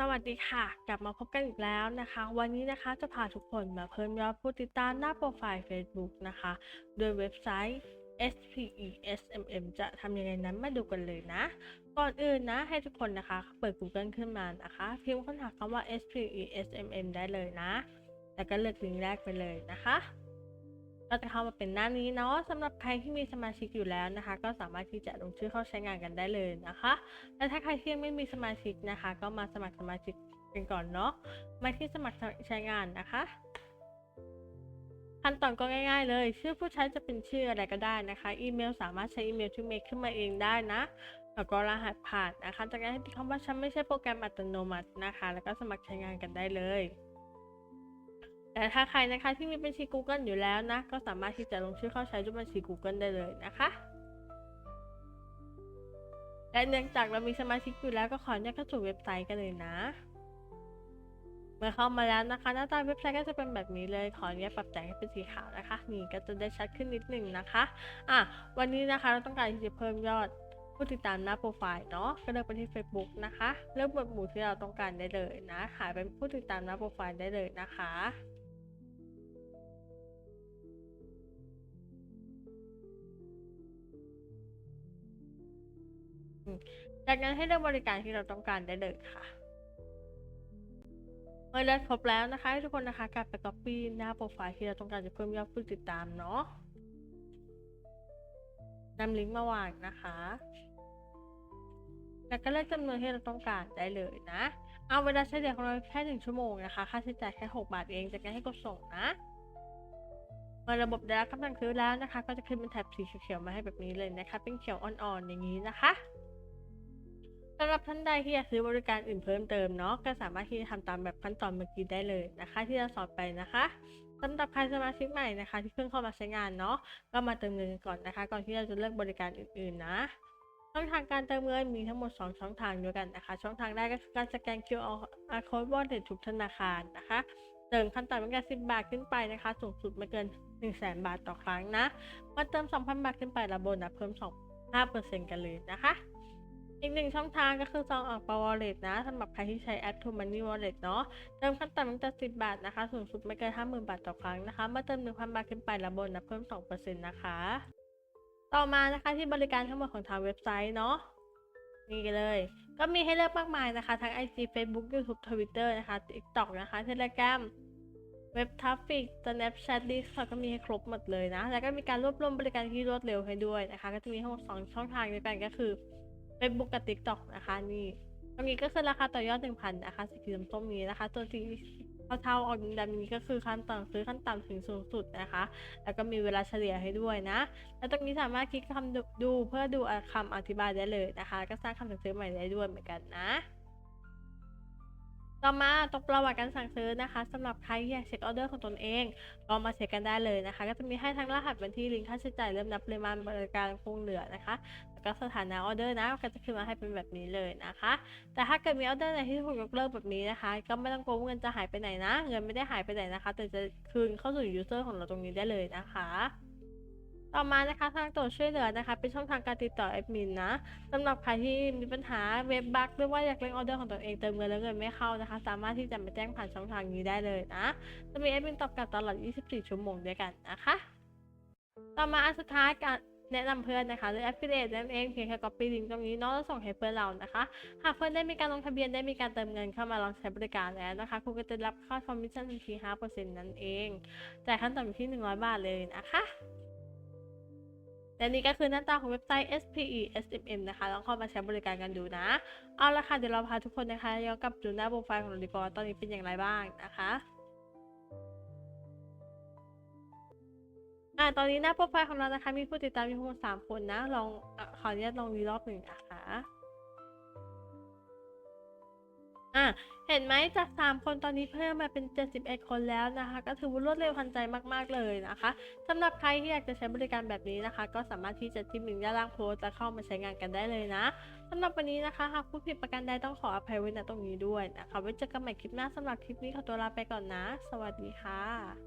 สวัสดีค่ะ กลับมาพบกันอีกแล้วนะคะ วันนี้นะคะจะพาทุกคนมาเพิ่มยอดผู้ติดตามหน้าโปรไฟล์ Facebook นะคะ โดยเว็บไซต์ SPESMM จะทำยังไงนั้นมาดูกันเลยนะ ก่อนอื่นนะให้ทุกคนนะคะ เปิด Google ขึ้นมานะคะ พิมพ์ค้นหาคำว่า SPESMM ได้เลยนะ แล้วก็เลือกลิงก์แรกไปเลยนะคะ ก็จะเข้ามาเป็นหน้านี้เนาะสำหรับใครที่มีสมาชิกอยู่แล้วนะคะ ก็สามารถที่จะลงชื่อเข้าใช้งานกันได้เลยนะคะ และถ้าใครที่ยังไม่มีสมาชิกนะคะ ก็มาสมัครสมาชิกกันก่อนเนาะมาที่สมัครใช้งานนะคะขั้นตอนก็ง่ายๆเลย ชื่อผู้ใช้จะเป็นชื่ออะไรก็ได้นะคะ อีเมลสามารถใช้อีเมลที่เมคขึ้นมาเองได้นะแล้วก็รหัสผ่านนะคะ จากนั้นให้ติดคำว่าฉันไม่ใช่โปรแกรมอัตโนมัตินะคะ แล้วก็สมัครใช้งานกันได้เลย แต่ถ้าใครนะคะที่มีบัญชี Google อยู่แล้วนะ ก็สามารถที่จะลงชื่อเข้าใช้ด้วยบัญชี Google ได้เลยนะคะ และเนื่องจากเรามีสมาชิกอยู่แล้วก็ขออนุญาตเข้าสู่เว็บไซต์กันเลยนะ เมื่อเข้ามาแล้วนะคะ หน้าตาเว็บไซต์ก็จะเป็นแบบนี้เลย ขออนุญาตปรับแต่งให้เป็นสีขาวนะคะ นี่ก็จะได้ชัดขึ้นนิดหนึ่งนะคะอะวันนี้นะคะเราต้องการที่จะเพิ่มยอดผู้ติดตามหน้าโปรไฟล์เนาะก็เลือกไปที่ Facebook นะคะ เลือกหมวดหมู่ที่เราต้องการได้เลยนะหาเป็นผู้ติดตามหน้าโปรไฟล์ได้เลยนะคะ จากนั้นให้เลือกบริการที่เราต้องการได้เลยค่ะ เมื่อเลือกครบแล้วนะคะ ทุกคนนะคะกลับไป copy หน้าโปรไฟล์ที่เราต้องการจะเพิ่มยอดผู้ติดตามเนาะนำลิงก์มาวางนะคะ แล้วก็เลือกจำนวนที่เราต้องการได้เลยนะ เอาเวลาใช้เฉลี่ยของเราแค่หนึ่งชั่วโมงนะคะ ค่าใช้จ่ายแค่6บาทเองจากนั้นให้กดส่งนะเมื่อระบบได้รับคำสั่งซื้อแล้วนะคะ ก็จะขึ้นเป็นแถบสีเขียวมาให้แบบนี้เลยนะคะ เป็นเขียวอ่อนๆอย่างนี้นะคะ สำหรับท่านใดที่อยากซื้อบริการอื่นเพิ่มเติมเนาะก็สามารถที่จะทำตามแบบขั้นตอนเมื่อกี้ได้เลยนะคะ ที่เราสอนไปนะคะสำหรับใครสมาชิกใหม่นะคะ ที่เพิ่งเข้ามาใช้งานเนาะก็มาเติมเงินก่อนนะคะ ก่อนที่เราจะเลือกบริการอื่นๆนะช่องทางการเติมเงินมีทั้งหมด 2 ช่องทางด้วยกันนะคะ ช่องทางแรกก็คือการสแกน QR code wallet ทุกธนาคารนะคะ เติมขั้นต่ำตั้งแต่10 บาทขึ้นไปนะคะ สูงสุดไม่เกิน 1 0 0 0 0แบาทต่อครั้งนะมาเติม 2,000 บาทขึ้นไประบบนะเพิ่ม 2 5%กันเลยนะคะ อีกหนึ่งช่องทางก็คือซองออกปวอลเล็ตนะสำหรับใครที่ใช้แอป t ูมันนี่วอลเล็ตเนาะเติมขั้นต่ำตั้งแต่10 บาทนะคะ สูงสุดไม่เกิน 50,000 บาทต่อครั้งนะคะ เมื่อเติม 1,000 บาทขึ้นไประบบนะเพิ่ม 2%นะคะ ต่อมานะคะที่บริการทั้งหมดของทางเว็บไซต์เนาะนี่เลย ก็มีให้เลือกมากมายนะคะ ทั้ง IG Facebook YouTube Twitter นะคะ TikTok นะคะ Telegram เว็บทราฟฟิก Snapchat List ก็มีให้ครบหมดเลยนะ แล้วก็มีการรวบรวมบริการที่รวดเร็วให้ด้วยนะคะ ก็จะมีทั้งหมดสองช่องทางด้วยกันก็คือ Facebook กับ TikTok นะคะ นี่ตรงนี้ก็คือราคาต่อยอด1,000นะคะสีส้มนี้นะคะ ตัวสีเทาๆออกดำนี้ก็คือขั้นต่ำซื้อขั้นต่ำถึงสูงสุดนะคะ แล้วก็มีเวลาเฉลี่ยให้ด้วยนะ แล้วตรงนี้สามารถคลิกคำดูดูเพื่อดูคำอธิบายได้เลยนะคะ ก็สร้างคำสั่งซื้อใหม่ได้ด้วยเหมือนกันนะต่อมาตรงประวัติการสั่งซื้อนะคะสำหรับใครที่อยากเช็คออเดอร์ของตนเองก็มาเช็คกันได้เลยนะคะ ก็จะมีให้ทั้งรหัสบัญชีลิงก์ค่าใช้จ่ายเริ่มนับปริมาณบริการคงเหลือนะคะ ก็สถานะออเดอร์นะก็จะขึ้นมาให้เป็นแบบนี้เลยนะคะ แต่ถ้าเกิดมีออเดอร์ไหนที่ถูกยกเลิกแบบนี้นะคะ ก็ไม่ต้องกลัวว่าเงินจะหายไปไหนนะ เงินไม่ได้หายไปไหนนะคะ แต่จะคืนเข้าสู่ยูเซอร์ของเราตรงนี้ได้เลยนะคะต่อมานะคะทางตัวช่วยเหลือนะคะ เป็นช่องทางการติดต่อแอดมินนะสำหรับใครที่มีปัญหาเว็บบั๊กหรือว่าอยากเล่นออเดอร์ของตัวเองเติมเงินแล้วเงินไม่เข้านะคะ สามารถที่จะมาแจ้งผ่านช่องทางนี้ได้เลยนะ จะมีแอดมินตอบกลับตลอด 24 ชั่วโมงด้วยกันนะคะ ต่อมาอันสุดท้ายการ แนะนำเพื่อนนะคะหรือ affiliate นั่นเองเพียงแค่ copy link ตรงนี้เนาะแล้วส่งให้เพื่อนเรานะคะ หากเพื่อนได้มีการลงทะเบียนได้มีการเติมเงินเข้ามาลองใช้บริการแล้วนะคะคุณก็จะรับค่าคอมมิชชั่นทันที5%นั่นเองจ่ายขั้นต่ำอยู่ที่ 100 บาทเลยนะคะและนี่ก็คือหน้าตาของเว็บไซต์ SPE SMM นะคะ ลองเข้ามาใช้บริการกันดูนะ เอาละค่ะ เดี๋ยวเราพาทุกคนนะคะย้อนกลับดูหน้าโปรไฟล์ของเราดีกว่าว่าตอนนี้เป็นอย่างไรบ้างนะคะ อ่าตอนนี้หน้าโปรไฟล์ของเรานะคะมีผู้ติดตามอยู่ทั้งหมดสามคนนะ ลองอ่อขออนุญาตลองวีรอบหนึ่งนะคะอะเห็นไหมจากสามคนตอนนี้เพิ่มมาเป็น 71 คนแล้วนะคะ ก็ถือว่ารวดเร็วทันใจมาก ๆ เลยนะคะสำหรับใครที่อยากจะใช้บริการแบบนี้นะคะ ก็สามารถที่จะจิ้มลิงก์ด้านล่างโพสต์จะเข้ามาใช้งานกันได้เลยนะสำหรับวันนี้นะคะ หากผู้ผิดประการใดต้องขออภัยไว้ณตรงนี้ด้วยนะคะไว้เจอกันใหม่คลิปหน้าสำหรับคลิปนี้ขอตัวลาไปก่อนนะ สวัสดีค่ะ